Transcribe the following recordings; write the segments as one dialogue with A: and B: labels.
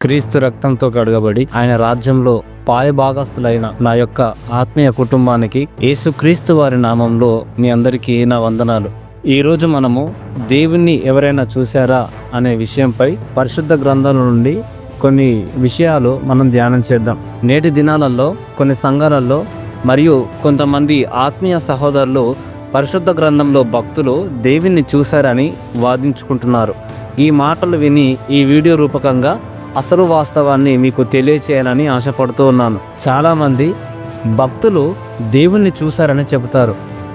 A: క్రీస్తు రక్తంతో కడగబడి ఆయన రాజ్యంలో పాయభాగస్తులైన నా యొక్క ఆత్మీయ కుటుంబానికి యేసుక్రీస్తు వారి నామంలో మీ అందరికీ నా వందనాలు. ఈరోజు మనము దేవుణ్ణి ఎవరైనా చూశారా అనే విషయంపై పరిశుద్ధ గ్రంథాల నుండి కొన్ని విషయాలు మనం ధ్యానం చేద్దాం. నేటి దినాలలో కొన్ని సంఘాలలో మరియు కొంతమంది ఆత్మీయ సహోదరులు పరిశుద్ధ గ్రంథంలో భక్తులు దేవుణ్ణి చూశారని వాదించుకుంటున్నారు. ఈ మాటలు విని ఈ వీడియో రూపకంగా అసలు వాస్తవాన్ని మీకు తెలియచేయాలని ఆశపడుతూ ఉన్నాను. చాలామంది భక్తులు దేవుణ్ణి చూశారని చెబుతారు.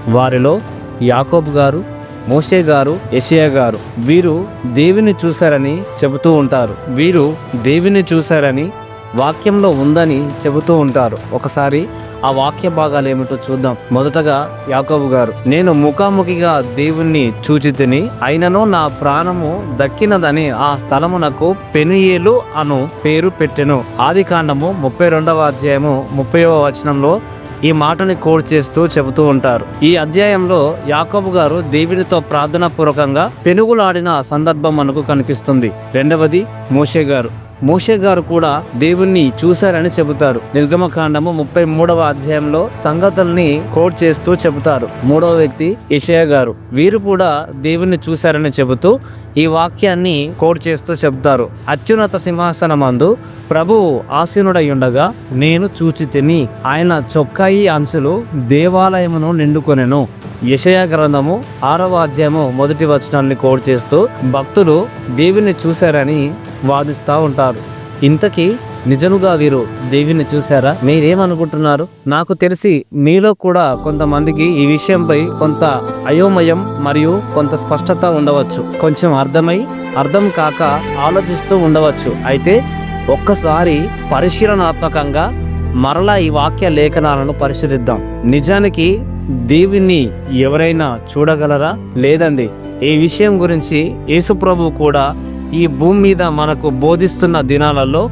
A: వారిలో యాకోబ్ గారు మోషే గారు యషియా గారు వీరు దేవుని చూశారని చెబుతూ ఉంటారు. వీరు దేవుని చూశారని వాక్యంలో ఉందని చెబుతూ ఉంటారు. ఒకసారి ఆ వాక్య భాగాలు ఏమిటో చూద్దాం. మొదటగా యాకోబు గారు నేను ముఖాముఖిగా దేవుణ్ణి చూచి తిని అయినను నా ప్రాణము దక్కినదని ఆ స్థలమునకు పెనుయేలు అను పేరు పెట్టెను. ఆది కాండము ముప్పై రెండవ అధ్యాయము ముప్పైవ వచనంలో ఈ మాటని కోడ్ చేస్తూ చెబుతూ ఉంటారు. ఈ అధ్యాయంలో యాకోబు గారు దేవునితో ప్రార్థనా పూర్వకంగా పెనుగులాడిన సందర్భం మనకు కనిపిస్తుంది. రెండవది మోషే గారు మోషే గారు కూడా దేవుణ్ణి చూశారని చెబుతారు. నిర్గమకాండము ముప్పై మూడవ అధ్యాయంలో సంగతుల్ని కోడ్ చేస్తూ చెబుతారు. మూడవ వ్యక్తి యషయ గారు. వీరు కూడా దేవుణ్ణి చూశారని చెబుతూ ఈ వాక్యాన్ని కోడ్ చేస్తూ చెబుతారు. అత్యున్నత సింహాసనమందు ప్రభువు ఆసీనుడై ఉండగా నేను చూచి తిని ఆయన చొక్కాయి అంచులు దేవాలయమును నిండుకొనెను. యషయ గ్రంథము ఆరవ అధ్యాయము మొదటి వచనాన్ని కోడ్ చేస్తూ భక్తులు దేవుని చూశారని వాదిస్తూ ఉంటారు. ఇంతకీ నిజముగా వీరు దేవుని చూశారా? మీరేమనుకుంటున్నారు? నాకు తెలిసి మీలో కూడా కొంతమందికి ఈ విషయంపై కొంత అయోమయం మరియు కొంత స్పష్టత ఉండవచ్చు. కొంచెం అర్థమై అర్థం కాక ఆలోచిస్తూ ఉండవచ్చు. అయితే ఒక్కసారి పరిశీలనాత్మకంగా మరలా ఈ వాక్య లేఖనాలను పరిశీలిద్దాం. నిజానికి దేవుణ్ణి ఎవరైనా చూడగలరా? లేదండి. ఈ విషయం గురించి యేసుప్రభు కూడా ఈ భూమి మీద మనకు బోధిస్తున్న దినాలలో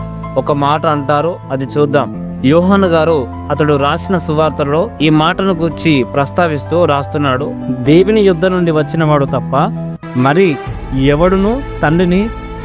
A: ఒక మాట అంటారు అది చూద్దాం. యోహన్ గారు అతడు రాసిన సువార్తలో ఈ మాటను గురించి ప్రస్తావిస్తూ రాస్తున్నాడు. దేవుని యుద్ధ నుండి వచ్చినవాడు తప్ప మరి ఎవడును తండ్రిని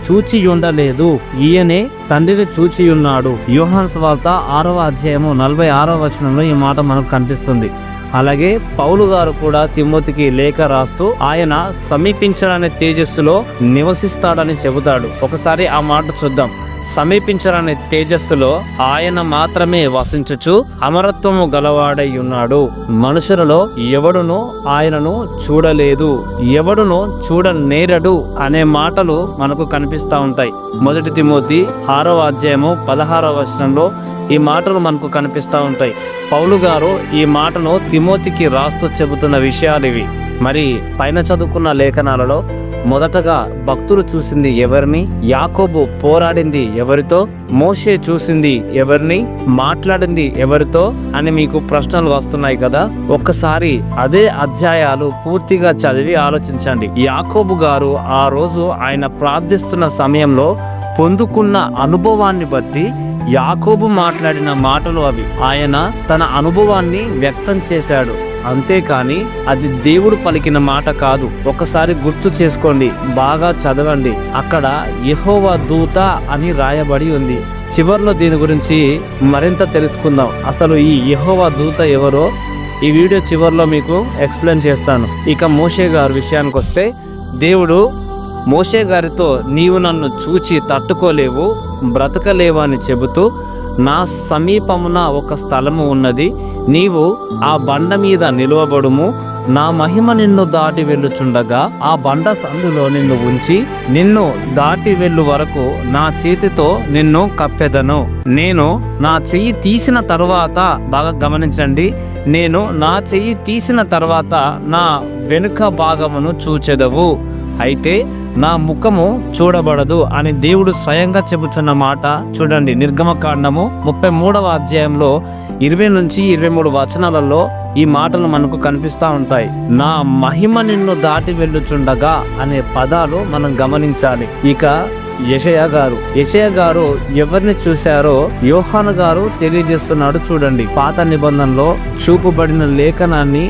A: చూచి ఉండలేదు ఈయనే తండ్రిని చూచి ఉన్నాడు యోహాన్ స్వార్త ఆరవ అధ్యాయము నలభై ఆరవ వచనంలో ఈ మాట మనకు కనిపిస్తుంది. అలాగే పౌలు గారు కూడా తిమ్మతికి లేఖ రాస్తూ ఆయన సమీపించరనే తేజస్సులో నివసిస్తాడని చెబుతాడు. ఒకసారి ఆ మాట చూద్దాం. సమీపించరాని తేజస్సులో ఆయన మాత్రమే వసించుచు అమరత్వము గలవాడై ఉన్నాడు. మనుషులలో ఎవడును ఆయనను చూడలేదు. ఎవడును చూడనేరడు అనే మాటలు మనకు కనిపిస్తా ఉంటాయి. మొదటి తిమోతి ఆరవ అధ్యాయము పదహారవ వచనంలో ఈ మాటలు మనకు కనిపిస్తూ ఉంటాయి. పౌలు గారు ఈ మాటను తిమోతికి రాస్తూ చెబుతున్న విషయాలు ఇవి. మరి పైన చదువుకున్న లేఖనాలలో మొదటగా భక్తులు చూసింది ఎవరిని? యాకోబు పోరాడింది ఎవరితో? మోషే చూసింది ఎవరిని? మాట్లాడింది ఎవరితో? అని మీకు ప్రశ్నలు వస్తున్నాయి కదా? ఒక్కసారి అదే అధ్యాయాలు పూర్తిగా చదివి ఆలోచించండి. యాకోబు గారు ఆ రోజు ఆయన ప్రార్థిస్తున్న సమయంలో పొందుకున్న అనుభవాన్ని బట్టి యాకోబు మాట్లాడిన మాటలు అవి. ఆయన తన అనుభవాన్ని వ్యక్తం చేశాడు. అంతేకాని అది దేవుడు పలికిన మాట కాదు. ఒకసారి గుర్తు చేసుకోండి. బాగా చదవండి. అక్కడ యహోవా దూత అని రాయబడి ఉంది. చివర్లో దీని గురించి మరింత తెలుసుకుందాం. అసలు ఈ యహోవా దూత ఎవరో ఈ వీడియో చివర్లో మీకు ఎక్స్ప్లెయిన్ చేస్తాను. ఇక మోషే గారి విషయానికి వస్తే దేవుడు మోషే గారితో నీవు నన్ను చూచి తట్టుకోలేవు బ్రతకలేవు అని చెబుతూ నా సమీపమున ఒక స్థలము ఉన్నది నీవు ఆ బండ మీద నిలువబడుము నా మహిమ నిన్ను దాటి వెళ్ళుచుండగా ఆ బండ సందులో నిన్ను ఉంచి నిన్ను దాటి వెళ్ళు వరకు నా చేతితో నిన్ను కప్పెదను. నేను నా చెయ్యి తీసిన తర్వాత బాగా గమనించండి నేను నా చెయ్యి తీసిన తర్వాత నా వెనుక భాగమును చూచెదవు. అయితే నా ముఖము చూడబడదు అని దేవుడు స్వయంగా చెబుతున్న మాట చూడండి. నిర్గమకాండము ముప్పై మూడవ అధ్యాయంలో ఇరవై నుంచి ఇరవై మూడు వచనాలలో ఈ మాటలు మనకు కనిపిస్తూ ఉంటాయి. నా మహిమ నిన్ను దాటి వెళ్ళుచుండగా అనే పదాలు మనం గమనించాలి. ఇక యషయ గారు యషయ గారు ఎవరిని చూశారో యోహాను గారు తెలియజేస్తున్నాడు చూడండి. పాత నిబంధనలో చూపబడిన లేఖనాన్ని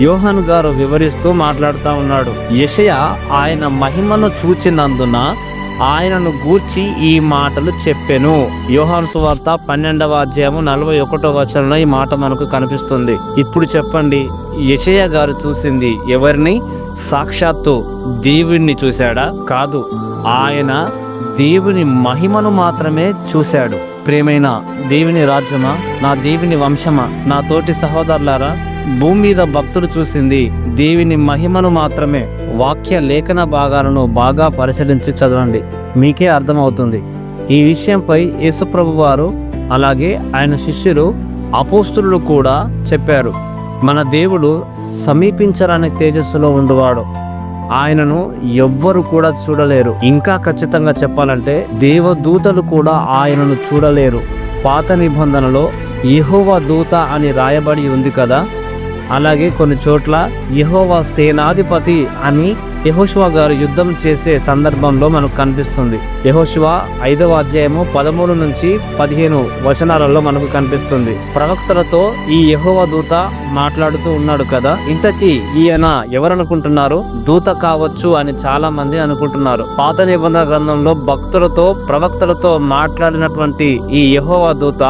A: యోహాను గారు వివరిస్తూ మాట్లాడుతూ ఉన్నాడు. యషయ ఆయన మహిమను చూచినందున ఆయనను గూర్చి ఈ మాటలు చెప్పెను. యోహాను సువార్త పన్నెండవ అధ్యాయము నలభై ఒకటో వచనంలో ఈ మాట మనకు కనిపిస్తుంది. ఇప్పుడు చెప్పండి యషయ గారు చూసింది ఎవరిని? సాక్షాత్తు దేవుణ్ణి చూశాడా? కాదు ఆయన దేవుని మహిమను మాత్రమే చూశాడు. ప్రేమైన దేవుని రాజ్యమా? నా దేవుని వంశమా? నా తోటి సహోదరులారా భూమి మీద భక్తులు చూసింది దేవుని మహిమను మాత్రమే. వాక్య లేఖన భాగాలను బాగా పరిశీలించి చదవండి. మీకే అర్థమవుతుంది. ఈ విషయంపై యేసుప్రభు వారు అలాగే ఆయన శిష్యులు అపోస్తులు కూడా చెప్పారు. మన దేవుడు సమీపించరాని తేజస్సులో ఉండువాడు. ఆయనను ఎవ్వరు కూడా చూడలేరు. ఇంకా ఖచ్చితంగా చెప్పాలంటే దేవదూతలు కూడా ఆయనను చూడలేరు. పాత నిబంధనలో యహోవ దూత అని రాయబడి ఉంది కదా? అలాగే కొన్ని చోట్ల యహోవా సేనాధిపతి అని యహోశివా గారు యుద్ధం చేసే సందర్భంలో మనకు కనిపిస్తుంది. యహోశివా ఐదవ అధ్యాయము పదమూడు నుంచి పదిహేను వచనాలలో మనకు కనిపిస్తుంది. ప్రవక్తలతో ఈ యహోవా దూత మాట్లాడుతూ ఉన్నాడు కదా ఇంతకీ ఈయన ఎవరనుకుంటున్నారు? దూత కావచ్చు అని చాలా మంది అనుకుంటున్నారు. పాత నిబంధన గ్రంథంలో భక్తులతో ప్రవక్తలతో మాట్లాడినటువంటి ఈ యహోవా దూత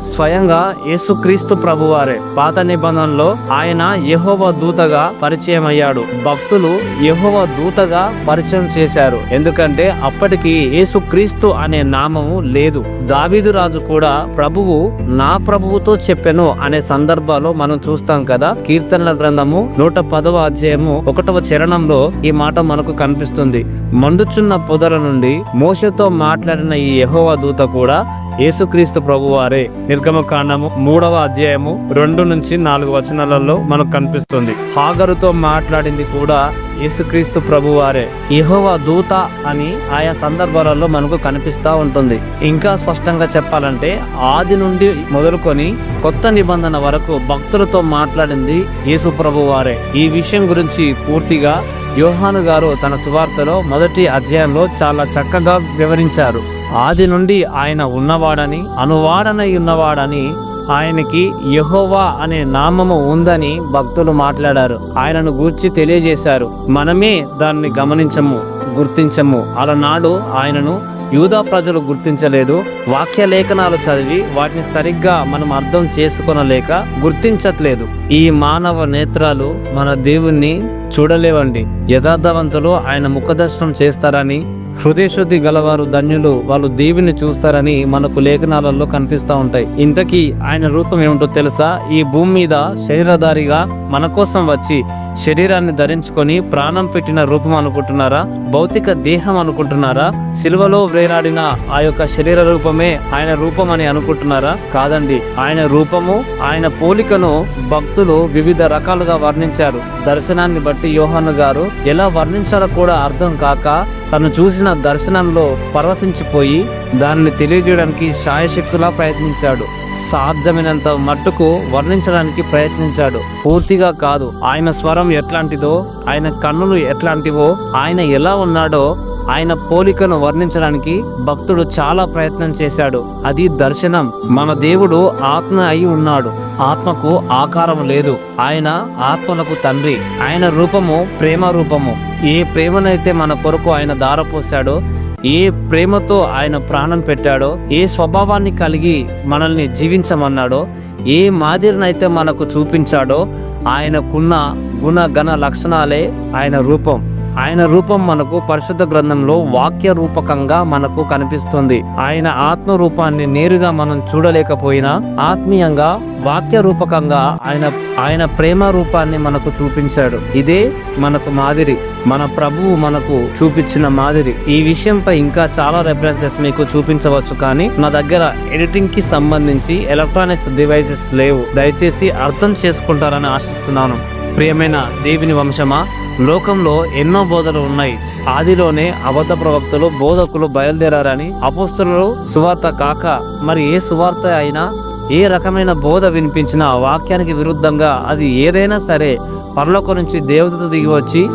A: స్వయంగా యేసుక్రీస్తు ప్రభువారే. పాత నిబంధనలో ఆయన యహోవ దూతగా పరిచయం అయ్యాడు భక్తులు యహోవ దూతగా పరిచయం చేశారు. ఎందుకంటే అప్పటికి యేసుక్రీస్తు అనే నామము లేదు. దావీదు రాజు కూడా ప్రభువు నా ప్రభువుతో చెప్పెను అనే సందర్భాల్లో మనం చూస్తాం కదా. కీర్తనల గ్రంథము నూట పదవ అధ్యాయము ఒకటవ చరణంలో ఈ మాట మనకు కనిపిస్తుంది. మండుచున్న పొదల నుండి మోసతో మాట్లాడిన ఈ యహోవ దూత కూడా యేసుక్రీస్తు ప్రభువారే. నిర్గమకాండము మూడవ అధ్యాయము రెండు నుంచి నాలుగు వచనాలలో మనకు కనిపిస్తుంది. హాగరుతో మాట్లాడింది కూడా యేసుక్రీస్తు ప్రభువారే. యహోవ దూత అని ఆయా సందర్భాలలో మనకు కనిపిస్తా ఉంటుంది. ఇంకా స్పష్టంగా చెప్పాలంటే ఆది నుండి మొదలుకొని కొత్త నిబంధన వరకు భక్తులతో మాట్లాడింది యేసు ప్రభువారే. ఈ విషయం గురించి పూర్తిగా యోహాను గారు తన సువార్తలో మొదటి అధ్యాయంలో చాలా చక్కగా వివరించారు. ఆది నుండి ఆయన ఉన్నవాడని అనువాడనై ఉన్నవాడని ఆయనకి యెహోవా అనే నామము ఉందని భక్తులు మాట్లాడారు. ఆయనను గూర్చి తెలియజేశారు మనమే దాన్ని గమనించము గుర్తించము. అలనాడు ఆయనను యూదా ప్రజలు గుర్తించలేదు. వాక్య లేఖనాలు చదివి వాటిని సరిగ్గా మనం అర్థం చేసుకొనలేక గుర్తించట్లేదు. ఈ మానవ నేత్రాలు మన దేవుణ్ణి చూడలేవండి. యథార్థవంతులు ఆయన ముఖదర్శనం చేస్తారని హృదయశుద్ధి గలవారు ధన్యులు వాళ్ళు దేవుని చూస్తారని మనకు లేఖనాలలో కనిపిస్తూ ఉంటాయి. ఇంతకీ ఆయన రూపం ఏమిటో తెలుసా? ఈ భూమి మీద శరీరధారిగా మన కోసం వచ్చి శరీరాన్ని ధరించుకొని ప్రాణం పెట్టిన రూపం అనుకుంటున్నారా? భౌతిక దేహం అనుకుంటున్నారా? సిల్వలో వేలాడిన ఆ యొక్క శరీర రూపమే ఆయన రూపం అని అనుకుంటున్నారా? కాదండి. ఆయన రూపము ఆయన పోలికను భక్తులు వివిధ రకాలుగా వర్ణించారు. దర్శనాన్ని బట్టి యోహాను గారు ఎలా వర్ణించాలో కూడా అర్థం కాక తను చూసిన దర్శనంలో పరవశించిపోయి దానిని తెలియజేయడానికి శాయశక్తులా ప్రయత్నించాడు. సాధ్యమైనంత మట్టుకు వర్ణించడానికి ప్రయత్నించాడు. పూర్తిగా కాదు ఆయన స్వరం ఎట్లాంటిదో ఆయన కన్నులు ఎట్లాంటివో ఆయన ఎలా ఉన్నాడో ఆయన పోలికను వర్ణించడానికి భక్తుడు చాలా ప్రయత్నం చేశాడు. అది దర్శనం. మన దేవుడు ఆత్మ అయి ఉన్నాడు. ఆత్మకు ఆకారం లేదు. ఆయన ఆత్మలకు తండ్రి. ఆయన రూపము ప్రేమ రూపము. ఏ ప్రేమనైతే మన కొరకు ఆయన దారపోశాడో ఏ ప్రేమతో ఆయన ప్రాణం పెట్టాడో ఏ స్వభావాన్ని కలిగి మనల్ని జీవించమన్నాడో ఏ మాదిరినైతే మనకు చూపించాడో ఆయనకున్న గుణ గణ లక్షణాలే ఆయన రూపం. ఆయన రూపం మనకు పరిశుద్ధ గ్రంథంలో వాక్య రూపకంగా మనకు కనిపిస్తుంది. ఆయన ఆత్మ రూపాన్ని నేరుగా మనం చూడలేకపోయినా ఆత్మీయంగా వాక్య రూపకంగా ఆయన ఆయన ప్రేమ రూపాన్ని మనకు చూపించాడు. ఇదే మనకు మాదిరి. మన ప్రభువు మనకు చూపించిన మాదిరి. ఈ విషయంపై ఇంకా చాలా రెఫరెన్సెస్ మీకు చూపించవచ్చు కానీ నా దగ్గర ఎడిటింగ్కి సంబంధించి ఎలక్ట్రానిక్స్ డివైసెస్ లేవు. దయచేసి అర్థం చేసుకుంటారని ఆశిస్తున్నాను. ప్రియమైన దేవుని వంశమా లోకంలో ఎన్నో బోధలు ఉన్నాయి. ఆదిలోనే అబద్ధ ప్రవక్తలు బోధకులు బయలుదేరారని అపోస్తులు సువార్త కాక మరి ఏ సువార్త అయినా ఏ రకమైన బోధ వినిపించినా వాక్యానికి విరుద్ధంగా అది ఏదైనా సరే పరలోకం నుంచి దేవతతో దిగి వచ్చి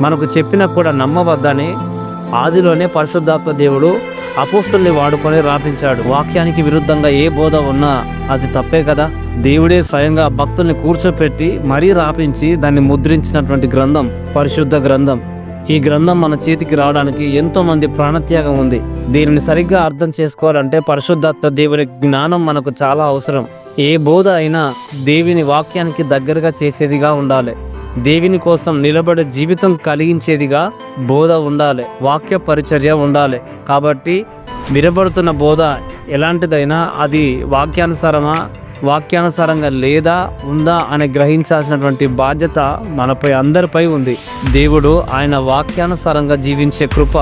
A: మనకు చెప్పినా కూడా నమ్మవద్దని ఆదిలోనే పరిశుద్ధాత్మ దేవుడు అపోస్తుల్ని వాడుకొని రాపించాడు. వాక్యానికి విరుద్ధంగా ఏ బోధ ఉన్నా అది తప్పే కదా? దేవుడే స్వయంగా భక్తుల్ని కూర్చోపెట్టి మరీ రాపించి దాన్ని ముద్రించినటువంటి గ్రంథం పరిశుద్ధ గ్రంథం. ఈ గ్రంథం మన చేతికి రావడానికి ఎంతో మంది ప్రాణత్యాగం ఉంది. దీనిని సరిగ్గా అర్థం చేసుకోవాలంటే పరిశుద్ధాత్మ దేవుని జ్ఞానం మనకు చాలా అవసరం. ఏ బోధ అయినా దేవుని వాక్యానికి దగ్గరగా చేసేదిగా ఉండాలి. దేవుని కోసం నిలబడే జీవితం కలిగించేదిగా బోధ ఉండాలి. వాక్య పరిచర్య ఉండాలి. కాబట్టి వినబడుతున్న బోధ ఎలాంటిదైనా అది వాక్యానుసారమా వాక్యానుసారంగా లేదా ఉందా అని గ్రహించాల్సినటువంటి బాధ్యత మనపై అందరిపై ఉంది. దేవుడు ఆయన వాక్యానుసారంగా జీవించే కృప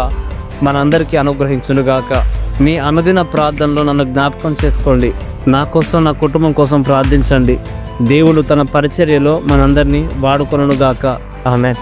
A: మనందరికీ అనుగ్రహించునుగాక. మీ అనుదిన ప్రార్థనలో నన్ను జ్ఞాపకం చేసుకోండి. నా కోసం నా కుటుంబం కోసం ప్రార్థించండి. దేవుడు తన పరిచర్యలో మనందరినీ వాడుకొనుగాక ఆమె